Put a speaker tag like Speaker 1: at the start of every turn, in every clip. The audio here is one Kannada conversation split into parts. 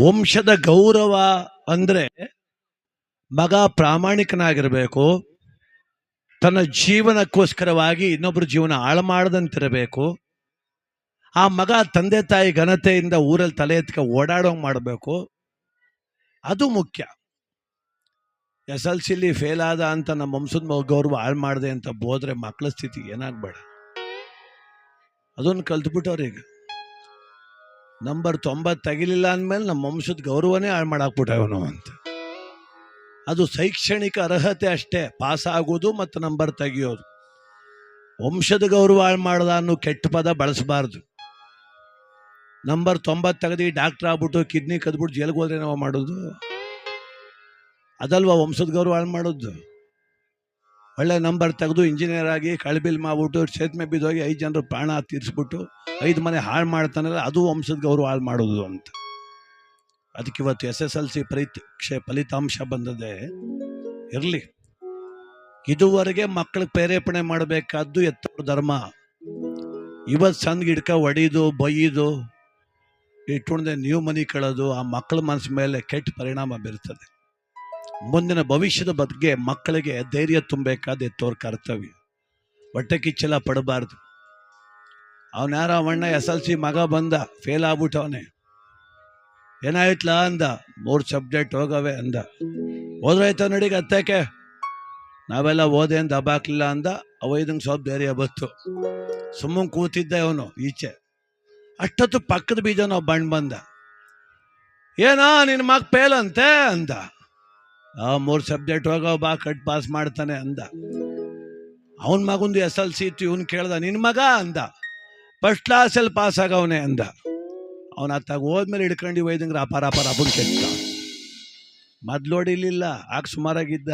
Speaker 1: ವಂಶದ ಗೌರವ ಅಂದ್ರೆ ಮಗ ಪ್ರಾಮಾಣಿಕನಾಗಿರಬೇಕು, ತನ್ನ ಜೀವನಕ್ಕೋಸ್ಕರವಾಗಿ ಇನ್ನೊಬ್ಬರ ಜೀವನ ಹಾಳು ಮಾಡದಂತಿರಬೇಕು ಆ ಮಗ ತಂದೆ ತಾಯಿ ಘನತೆಯಿಂದ ಊರಲ್ಲಿ ತಲೆ ಎತ್ಕ ಓಡಾಡೋಂಗೆ ಮಾಡಬೇಕು. ಅದು ಮುಖ್ಯ. ಎಸ್ ಎಲ್ ಸಿಲಿ ಫೇಲ್ ಆದ ಅಂತ ನಮ್ಮ ವಂಶದ ಗೌರವ ಹಾಳು ಮಾಡಿದೆ ಅಂತ ಬೋದ್ರೆ ಮಕ್ಕಳ ಸ್ಥಿತಿ ಏನಾಗ್ಬೇಡ. ಅದನ್ನು ಕಲ್ತ್ಬಿಟ್ಟವ್ರು ಈಗ. ನಂಬರ್ ತೊಂಬತ್ತು ತೆಗಿಲಿಲ್ಲ ಅಂದಮೇಲೆ ನಮ್ಮ ವಂಶದ ಗೌರವನೇ ಹಾಳು ಮಾಡಾಕ್ಬಿಟ್ಟವನು ಅಂತ. ಅದು ಶೈಕ್ಷಣಿಕ ಅರ್ಹತೆ ಅಷ್ಟೇ ಪಾಸ್ ಆಗೋದು ಮತ್ತು ನಂಬರ್ ತೆಗಿಯೋದು. ವಂಶದ ಗೌರವ ಹಾಳು ಮಾಡ್ದ ಅನ್ನೋ ಕೆಟ್ಟ ಪದ ಬಳಸಬಾರ್ದು. ನಂಬರ್ ತೊಂಬತ್ತು ತೆಗೆದು ಡಾಕ್ಟರ್ ಆಗ್ಬಿಟ್ಟು ಕಿಡ್ನಿ ಕದ್ಬಿಟ್ಟು ಜೈಲಿಗೆ ಹೋದ್ರೆ ನಾವು ಮಾಡೋದು? ಅದಲ್ವಾ ವಂಶದ ಗೌರವ ಹಾಳು ಮಾಡೋದು? ಒಳ್ಳೆ ನಂಬರ್ ತೆಗೆದು ಇಂಜಿನಿಯರ್ ಆಗಿ ಕಳಬಿಲ್ ಮಾಡ್ಬಿಟ್ಟು ಸೇತ್ಮೆ ಬಿದ್ದೋಗಿ ಐದು ಜನರು ಪ್ರಾಣ ತೀರಿಸ್ಬಿಟ್ಟು ಐದು ಮನೆ ಹಾಳು ಮಾಡ್ತಾನಲ್ಲ, ಅದು ವಂಶದ ಗೌರವ ಹಾಳು ಮಾಡೋದು ಅಂತ. ಅದಕ್ಕೆ ಇವತ್ತು ಎಸ್ ಎಸ್ ಎಲ್ ಸಿ ಪರೀಕ್ಷೆ ಫಲಿತಾಂಶ ಬಂದದೆ ಇರಲಿ. ಇದುವರೆಗೆ ಮಕ್ಕಳಿಗೆ ಪ್ರೇರೇಪಣೆ ಮಾಡಬೇಕಾದ್ದು ಎತ್ತವ್ರ ಧರ್ಮ. ಇವತ್ತು ಸಣ್ಣ ಗಿಡಕ ಒಡೆಯೋದು ಬೈದು ಇಟ್ಕೊಂಡೆ ನೀವು ಮನೆ ಕಳೋದು, ಆ ಮಕ್ಕಳ ಮನಸ್ಸು ಮೇಲೆ ಕೆಟ್ಟ ಪರಿಣಾಮ ಬೀರ್ತದೆ. ಮುಂದಿನ ಭವಿಷ್ಯದ ಬಗ್ಗೆ ಮಕ್ಕಳಿಗೆ ಧೈರ್ಯ ತುಂಬಬೇಕಾದ ಎತ್ತೋರ್ ಕರ್ತವ್ಯ. ಹೊಟ್ಟೆ ಕಿಚ್ಚಲ ಪಡಬಾರ್ದು. ಅವನ ಯಾರ ಅವಣ್ಣ ಎಸ್ ಎಲ್ ಸಿ ಮಗ ಬಂದ ಫೇಲ್ ಆಗ್ಬಿಟ್ಟವನೇ. ಏನಾಯ್ತಲ್ಲ ಅಂದ, ಮೂರು ಸಬ್ಜೆಕ್ಟ್ ಹೋಗವೆ ಅಂದ. ಹೋದ್ರಾಯ್ತ ನಡಿಗೆ ಅತ್ತಕ್ಕೆ ನಾವೆಲ್ಲ ಓದೆ ಅಂತ ದಬಾಕ್ಲಿಲ್ಲ ಅಂದ ಅವೈದಂಗೆ ಸ್ವಲ್ಪ ಧೈರ್ಯ ಬತ್ತು ಸುಮ್ಮನೆ ಕೂತಿದ್ದ ಅವನು ಈಚೆ. ಅಷ್ಟೊತ್ತು ಪಕ್ಕದ ಬೀಜ ನಾವು ಬಣ್ಣ ಬಂದ. ಏನೋ ನಿನ್ನ ಮಗ ಫೇಲ್ ಅಂತೆ ಅಂದ. ಆ ಮೂರು ಸಬ್ಜೆಕ್ಟ್ ಹೋಗೋ ಬಾ ಕಟ್ ಪಾಸ್ ಮಾಡ್ತಾನೆ ಅಂದ. ಅವನ ಮಗಂದು ಎಸ್ ಎಲ್ ಸಿ ಇತ್ತು, ಇವನು ಕೇಳ್ದ ನಿನ್ನ ಮಗ ಅಂದ. ಫಸ್ಟ್ ಕ್ಲಾಸಲ್ಲಿ ಪಾಸ್ ಆಗವನೆ ಅಂದ. ಅವನ ಅತ್ತಾಗ ಹೋದ್ಮೇಲೆ ಹಿಡ್ಕೊಂಡು ಒಯ್ದಂಗ್ರೆ ಅಪಾರ ಅಪಾರ ಅಪ್ಪನ ಕೆಟ್ಟ ಮೊದ್ಲು ಹೊಡಿಲಿಲ್ಲ ಆಗ ಸುಮಾರಾಗಿದ್ದ.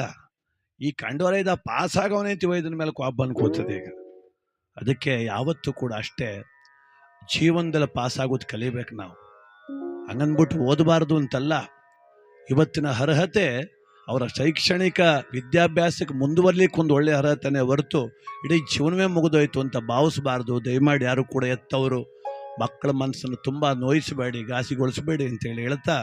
Speaker 1: ಈ ಕಂಡೋರ ಇದ್ದ ಪಾಸ್ ಆಗವನೆ ಅಂತ ಒಯ್ದನ ಮೇಲೆ ಕೋಪ ಬಂದು ಕೂತದೆ ಈಗ. ಅದಕ್ಕೆ ಯಾವತ್ತೂ ಕೂಡ ಅಷ್ಟೇ ಜೀವನದಲ್ಲಿ ಪಾಸ್ ಆಗೋದು ಕಲಿಬೇಕು ನಾವು. ಹಂಗನ್ಬಿಟ್ಟು ಓದಬಾರ್ದು ಅಂತಲ್ಲ, ಇವತ್ತಿನ ಅರ್ಹತೆ ಅವರ ಶೈಕ್ಷಣಿಕ ವಿದ್ಯಾಭ್ಯಾಸಕ್ಕೆ ಮುಂದುವರ್ಲಿಕ್ಕೆ ಒಂದು ಒಳ್ಳೆಯ ಅರ್ಹತೆನೇ ಹೊರತು ಇಡೀ ಜೀವನವೇ ಮುಗಿದೋಯ್ತು ಅಂತ ಭಾವಿಸಬಾರ್ದು. ದಯಮಾಡಿ ಯಾರು ಕೂಡ ಎತ್ತವರು. ಮಕ್ಕಳ ಮನಸ್ಸನ್ನು ತುಂಬ ನೋಯಿಸಬೇಡಿ, ಘಾಸಿಗೊಳಿಸಬೇಡಿ ಅಂತೇಳಿ ಹೇಳ್ತಾ